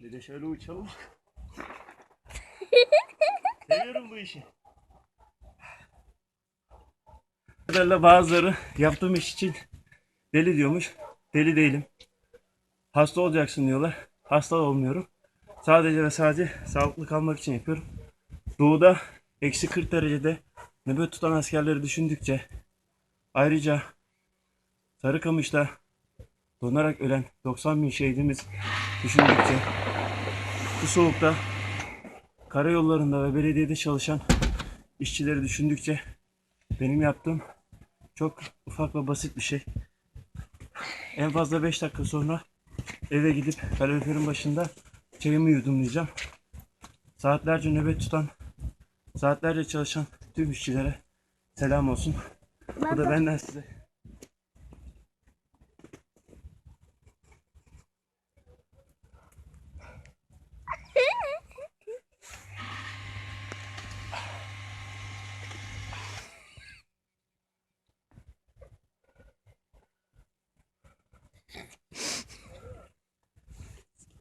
Bir de şöyle uçalım. Seviyorum bu işi. Kadarıyla bazıları yaptığım iş için deli diyormuş. Deli değilim. Hasta olacaksın diyorlar. Hasta olmuyorum. Sadece ve sadece sağlıklı kalmak için yapıyorum. Doğuda eksi 40 derecede nöbet tutan askerleri düşündükçe ayrıca Sarıkamış'ta donarak ölen 90 bin şehidimiz düşündükçe bu soğukta karayollarında ve belediyede çalışan işçileri düşündükçe benim yaptığım çok ufak ve basit bir şey. En fazla 5 dakika sonra eve gidip kaloriferin başında çayımı yudumlayacağım. Saatlerce nöbet tutan, saatlerce çalışan tüm işçilere selam olsun. Bu da benden size